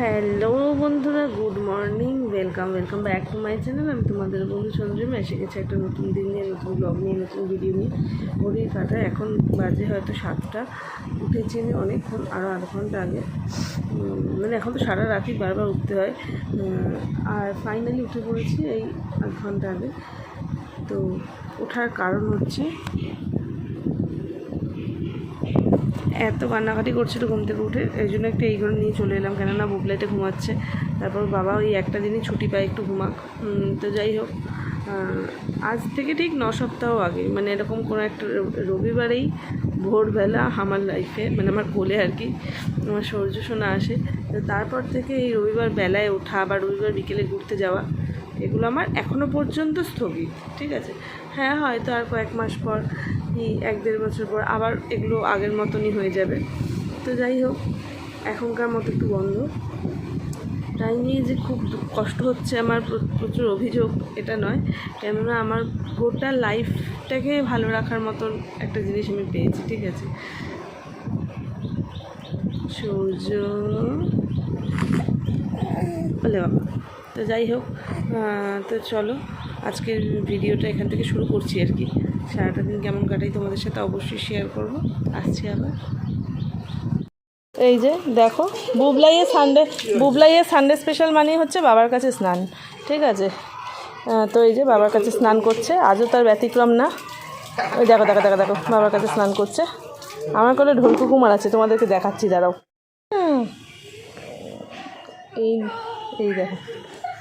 Hello বন্ধুরা, good morning. Welcome welcome back to my channel. আমি তোমাদের বন্ধু চন্দ্রিমা। এসে গেছে একটা নতুন দিন নিয়ে, নতুন ব্লগ নিয়ে, নতুন ভিডিও নিয়ে। ঘড়ির কাটা এখন বাজে হয়তো সাতটা। উঠেছি আমি অনেকক্ষণ আরও আধ ঘণ্টা আগে। মানে এখন তো সারা রাতই বারবার উঠতে হয়। আর ফাইনালি উঠে পড়েছি এই আধ ঘণ্টা আগে। তো ওঠার কারণ হচ্ছে এত কান্নাকাটি করছিল ঘুম থেকে উঠে, এই জন্য একটু এই করে নিয়ে চলে এলাম। কেননা বুবলাইটে ঘুমাচ্ছে, তারপর বাবা ওই একটা দিনই ছুটি পায়, একটু ঘুমাক। তো যাই হোক আজ থেকে ঠিক ন সপ্তাহ আগে মানে এরকম কোনো একটা রবিবারেই ভোরবেলা আমার লাইফে মানে আমার কোলে আর কি, আমার সূর্য সোনা আসে। তো তারপর থেকে এই রবিবার বেলায় ওঠা বা রবিবার বিকেলে ঘুরতে যাওয়া এগুলো আমার এখনও পর্যন্ত স্থগিত, ঠিক আছে? হ্যাঁ হয়তো আর কয়েক মাস পর এই এক দেড় বছর পর আবার এগুলো আগের মতনই হয়ে যাবে। তো যাই হোক, এখনকার মতো একটু বন্ধ। তাই নিয়ে যে খুব কষ্ট হচ্ছে আমার প্রচুর অভিযোগ, এটা নয়। কেননা আমার গোটা লাইফটাকে ভালো রাখার মতন একটা জিনিস আমি পেয়েছি, ঠিক আছে? সূর্য বলে বাবা। তো যাই হোক তো চলো, আজকের ভিডিওটা এখান থেকে শুরু করছি আর কি। সারাটা দিন কেমন কাটাই তোমাদের সাথে অবশ্যই শেয়ার করব। আসছি আবার। এই যে, দেখো বুবলাইয়ে সানডে বুবলাইয়ে সানডে স্পেশাল মানে হচ্ছে বাবার কাছে স্নান, ঠিক আছে? তো এই যে বাবার কাছে স্নান করছে, আজও তার ব্যতিক্রম না। ওই দেখো দেখো দেখো দেখো, বাবার কাছে স্নান করছে। আমার কোলে ঢোলকু কুমার আছে তোমাদেরকে দেখাচ্ছি, দাঁড়াও। এই এই দেখো।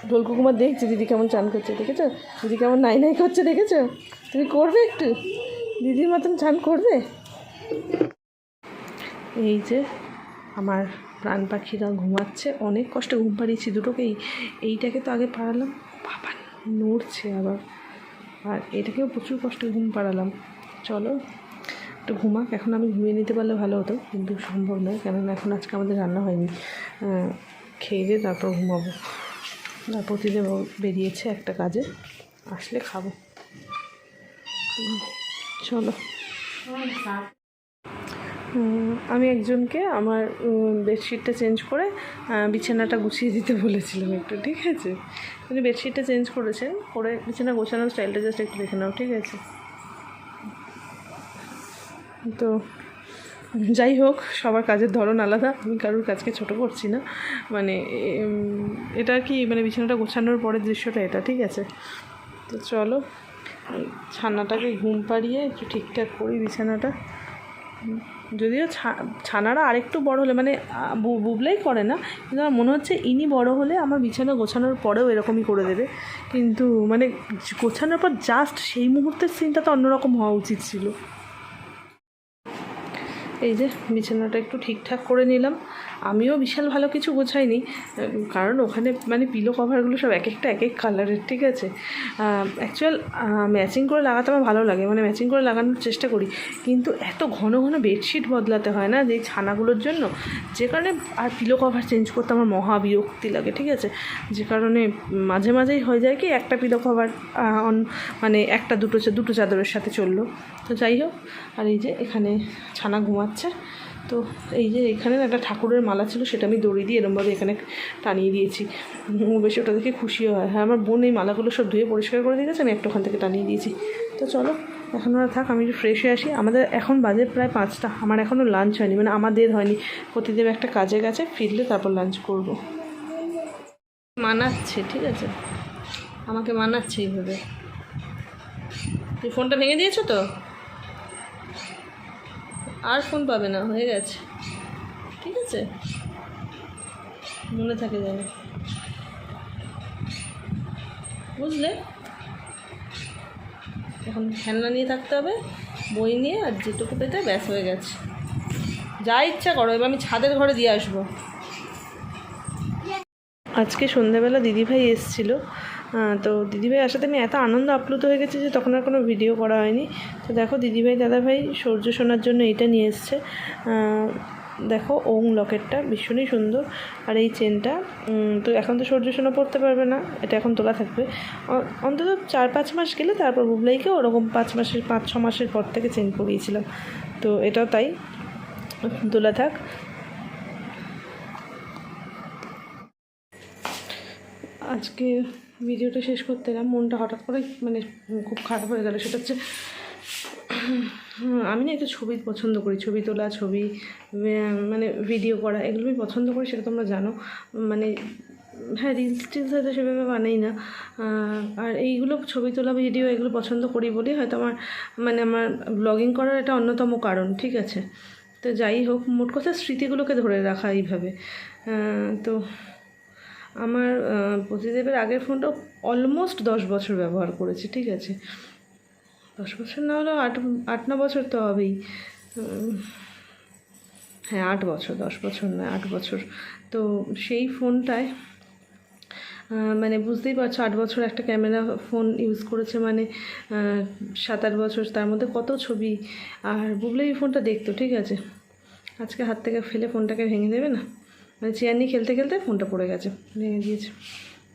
ঢোলকু কুমার দেখছি, দিদি কেমন চান করছে, দেখেছ? দিদি কেমন নাই নাই করছে, দেখেছ? তুমি করবে একটু? দিদির মতন চান করবে? এই যে আমার প্রাণ পাখিরা ঘুমাচ্ছে, অনেক কষ্টে ঘুম পাড়িয়েছি দুটোকেই। এইটাকে তো আগে পাড়ালাম, বাবা, নড়ছে আবার। আর এটাকেও প্রচুর কষ্টে ঘুম পাড়ালাম। চলো, একটু ঘুমাক, এখন আমি ঘুমিয়ে নিতে পারলে ভালো হতো, কিন্তু সম্ভব নয়, কেননা এখন আজকে আমাদের রান্না হয়নি। খেয়ে দিয়ে তারপর ঘুমাবো। ও বেরিয়েছে একটা কাজে। আসলে খাব। চলো। আমি একজনকে আমার বেডশিটটা চেঞ্জ করে বিছানাটা গুছিয়ে দিতে বলেছিলাম একটু, ঠিক আছে? উনি বেডশিটটা চেঞ্জ করেছেন, করে বিছানা গোছানোর স্টাইলটা জাস্ট একটু দেখে নাও, ঠিক আছে? তো যাই হোক, সবার কাজের ধরন আলাদা। আমি কারোর কাজকে ছোট করছি না। মানে এটা কি মানে বিছানাটা গোছানোর পরের দৃশ্যটা এটা, ঠিক আছে? তো চলো ছানাটাকে ঘুম পাড়িয়ে একটু ঠিকঠাক করি বিছানাটা। যদিও ছানারা আরেকটু বড় হলে মানে বুবলাই করে না, কিন্তু আমার মনে হচ্ছে ইনি বড় হলে আমার বিছানা গোছানোর পরেও এরকমই করে দেবে। কিন্তু মানে গোছানোর পর জাস্ট সেই মুহূর্তের সিনটা তো অন্যরকম হওয়া উচিত ছিল। এই যে বিছানাটা একটু ঠিকঠাক করে নিলাম। আমিও বিশাল ভালো কিছু গোছাইনি, কারণ ওখানে মানে পিলো কভারগুলো সব এক একটা, এক এক কালারের ঠিক আছে? অ্যাকচুয়াল ম্যাচিং করে লাগাতে আমার ভালো লাগে মানে ম্যাচিং করে লাগানোর চেষ্টা করি। কিন্তু এত ঘন ঘন বেডশিট বদলাতে হয় না, যে ছানাগুলোর জন্য? যে কারণে আর পিলো কভার চেঞ্জ করতে আমার মহা বিরক্তি লাগে, ঠিক আছে? যে কারণে মাঝে মাঝেই হয়ে যায় কি, একটা পিলো কভার অন মানে একটা দুটো দুটো চাদরের সাথে চলল। তো যাই হোক, আর এই যে এখানে ছানা ঘুমাচ্ছে। তো এই যে এখানে একটা ঠাকুরের মালা ছিল, সেটা আমি দড়ি দিয়ে এরমভাবে এখানে টানিয়ে দিয়েছি। ও বেশি ওটা দেখে খুশিও হয়। হ্যাঁ আমার বোন এই মালাগুলো সব ধুয়ে পরিষ্কার করে দিয়ে গেছে, আমি একটা ওখান থেকে টানিয়ে দিয়েছি। তো চলো, এখন ওরা থাক, আমি একটু ফ্রেশ হয়ে আসি। আমাদের এখন বাজে প্রায় পাঁচটা। আমার এখনও লাঞ্চ হয়নি মানে আমাদের হয়নি। প্রতিদেব একটা কাজে গেছে, ফিরলে তারপর লাঞ্চ করব। মানাচ্ছে, ঠিক আছে? আমাকে মানাচ্ছে এইভাবে। তুই ফোনটা ভেঙে দিয়েছ তো? আর ফোন পাবে না, হয়ে গেছে। ঠিক আছে? মনে থাকে যেন। বুঝলে? এখন খেলনা নিয়ে থাকতে হবে, বই নিয়ে, আর যেটুকু পেতে ব্যাস হয়ে গেছে। যা ইচ্ছা করো, এবার আমি ছাদের ঘরে দিয়ে আসব। আজকে সন্ধ্যাবেলা দিদিভাই এসেছিল তো দিদিভাই আসাতে আমি এত আনন্দ আপ্লুত হয়ে গেছি যে তখন আর কোনো ভিডিও করা হয়নি। তো দেখো, দিদিভাই, দাদাভাই সূর্য শোনার জন্য এইটা নিয়ে এসছে। দেখো, ওং লকেটটা ভীষণই সুন্দর। আর এই চেনটা তো এখন তো সূর্য সোনা পড়তে পারবে না, এটা এখন তোলা থাকবে। অন্তত চার পাঁচ মাস গেলে তারপর বুবলাইকে ওরকম পাঁচ মাসের, পাঁচ ছ মাসের পর থেকে চেন পরিয়েছিলাম। তো এটাও তাই, তোলা থাক। আজকে ভিডিওটা শেষ করতে এলাম, মনটা হঠাৎ করে মানে খুব খারাপ হয়ে গেল। সেটা হচ্ছে আমি না একটু ছবি পছন্দ করি, ছবি তোলা, ছবি মানে ভিডিও করা, এগুলো আমি পছন্দ করি, সেটা তোমরা জানো। মানে হ্যাঁ রিলস টিলস হয়তো সেভাবে বানাই না। আর এইগুলো ছবি তোলা, ভিডিও এগুলো পছন্দ করি বলেই হয়তো আমার মানে আমার ব্লগিং করার এটা অন্যতম কারণ, ঠিক আছে? তো যাই হোক, মোট কথা স্মৃতিগুলোকে ধরে রাখা এইভাবে। তো আমার আহ, প্রতিদেবের আগের ফোনটা অলমোস্ট দশ বছর ব্যবহার করেছি ঠিক আছে? দশ বছর না হলেও আট আট ন বছর তো হবেই। হ্যাঁ আট বছর দশ বছর না আট বছর। তো সেই ফোনটায় মানে বুঝতেই পারছ আট বছর একটা ক্যামেরা ফোন ইউজ করেছে মানে সাত আট বছর তার মধ্যে কত ছবি। আর বুবলে এই ফোনটা দেখতো ঠিক আছে? আজকে হাত থেকে ফেলে ফোনটাকে ভেঙে দেবে না? মানে চেয়ার নিয়ে খেলতে খেলতে ফোনটা পড়ে গেছে, ভেঙে দিয়েছে।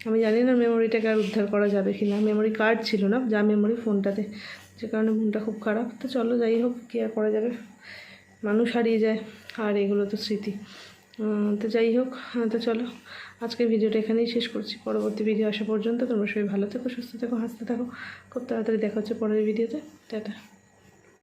আমি জানি না মেমোরিটাকে আর উদ্ধার করা যাবে কি না মেমোরি কার্ড ছিল না, যা মেমোরি ফোনটাতে। যে কারণে মনটা খুব খারাপ। তো চলো যাই হোক, কী আর করা যাবে? মানুষ হারিয়ে যায়, আর এগুলো তো স্মৃতি। তো যাই হোক তো চলো। আজকের ভিডিওটা এখানেই শেষ করছি। পরবর্তী ভিডিও আসা পর্যন্ত তোমরা সবাই ভালো থেকো, সুস্থ থেকো, হাসতে থাকো। খুব তাড়াতাড়ি দেখা হচ্ছে পরের ভিডিওতে টাটা।